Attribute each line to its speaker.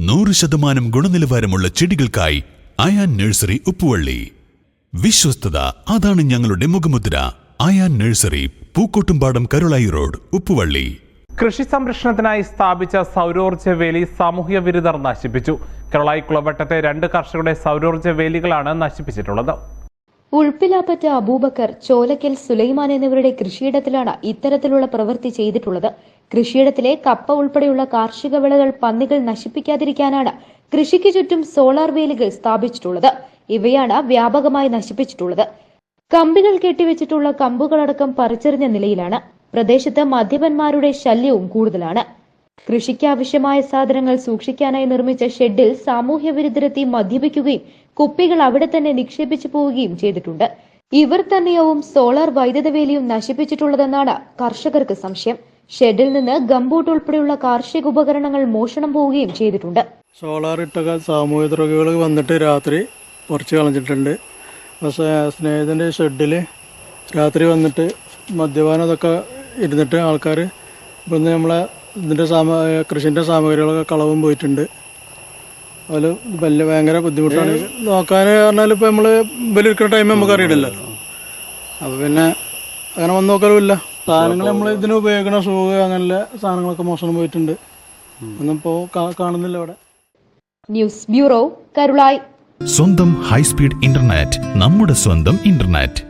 Speaker 1: നൂറ് ശതമാനം ഗുണനിലവാരമുള്ള ചെടികൾക്കായി അയാൻ നഴ്സറി ഉപ്പുവള്ളി. വിശ്വസ്തത അതാണ് ഞങ്ങളുടെ മുഖമുദ്ര. Ayan nursery Pookkottumpadam Karulai road Uppuvalli.
Speaker 2: കൃഷി സംരക്ഷണത്തിനായി സ്ഥാപിച്ച സൗരോർജ വേലി സാമൂഹ്യ വിരുദ്ധർ നശിപ്പിച്ചു. കേരളായി കുളവട്ടത്തെ രണ്ട് കർഷകരുടെ സൗരോർജ വേലികളാണ് നശിപ്പിച്ചിട്ടുള്ളത്.
Speaker 3: ഉൾപ്പിലാപ്പറ്റ അബൂബക്കർ ചോലക്കൽ സുലൈമാൻ എന്നിവരുടെ കൃഷിയിടത്തിലാണ് ഇത്തരത്തിലുള്ള പ്രവൃത്തി ചെയ്തിട്ടുള്ളത്. കൃഷിയിടത്തിലെ കപ്പ ഉൾപ്പെടെയുള്ള കാർഷിക വിളകൾ പന്നികൾ നശിപ്പിക്കാതിരിക്കാനാണ് കൃഷിക്ക് ചുറ്റും സോളാർ വേലുകൾ സ്ഥാപിച്ചിട്ടുള്ളത്. ഇവയാണ് വ്യാപകമായി നശിപ്പിച്ചിട്ടുള്ളത്. കമ്പികൾ കെട്ടിവെച്ചിട്ടുള്ള കമ്പുകളടക്കം പറിച്ചെറിഞ്ഞ നിലയിലാണ്. പ്രദേശത്ത് മദ്യപന്മാരുടെ ശല്യവും കൂടുതലാണ്. കൃഷിക്കാവശ്യമായ സാധനങ്ങൾ സൂക്ഷിക്കാനായി നിർമ്മിച്ച ഷെഡിൽ സാമൂഹ്യ വിരുദ്ധരെത്തി മദ്യപിക്കുകയും കുപ്പികൾ അവിടെ തന്നെ നിക്ഷേപിച്ചു പോവുകയും ചെയ്തിട്ടുണ്ട്. ഇവർ തന്നെയാവും സോളാർ വൈദ്യുത വേലിയും നശിപ്പിച്ചിട്ടുള്ളതെന്നാണ് കർഷകർക്ക് സംശയം. ഷെഡിൽ നിന്ന് ഗംബൂട്ട് ഉൾപ്പെടെയുള്ള കാർഷിക ഉപകരണങ്ങൾ മോഷണം പോവുകയും ചെയ്തിട്ടുണ്ട്.
Speaker 4: സോളാർ ഇട്ടൊക്കെ സാമൂഹ്യ ദ്രോഹികൾ വന്നിട്ട് രാത്രി കുറച്ച് കളഞ്ഞിട്ടുണ്ട്. പക്ഷേ സ്നേഹിതന്റെ ഷെഡിൽ രാത്രി വന്നിട്ട് മദ്യപാനം അതൊക്കെ ഇരുന്നിട്ട് ആൾക്കാർ ഇപ്പം നമ്മളെ ഇതിന്റെ സാമ കൃഷിന്റെ സാമഗ്രികളൊക്കെ കളവും പോയിട്ടുണ്ട്. അതിൽ വലിയ ഭയങ്കര ബുദ്ധിമുട്ടാണ്. നോക്കാൻ പറഞ്ഞാൽ ഇപ്പോൾ നമ്മൾ വലിയ ടൈം നമുക്ക് അറിയില്ലല്ലോ അപ്പോൾ പിന്നെ അങ്ങനെ വന്ന് നോക്കലുമില്ല. സാധനങ്ങൾ നമ്മൾ ഇതിന് ഉപയോഗിക്കണ ഷൂ അങ്ങനെയുള്ള സാധനങ്ങളൊക്കെ മോഷണം പോയിട്ടുണ്ട്. ഒന്നും ഇപ്പോൾ കാണുന്നില്ല അവിടെ
Speaker 3: ന്യൂസ് ബ്യൂറോ കരുളായി.
Speaker 1: സ്വന്തം ഹൈസ്പീഡ് ഇന്റർനെറ്റ് നമ്മുടെ സ്വന്തം ഇന്റർനെറ്റ്.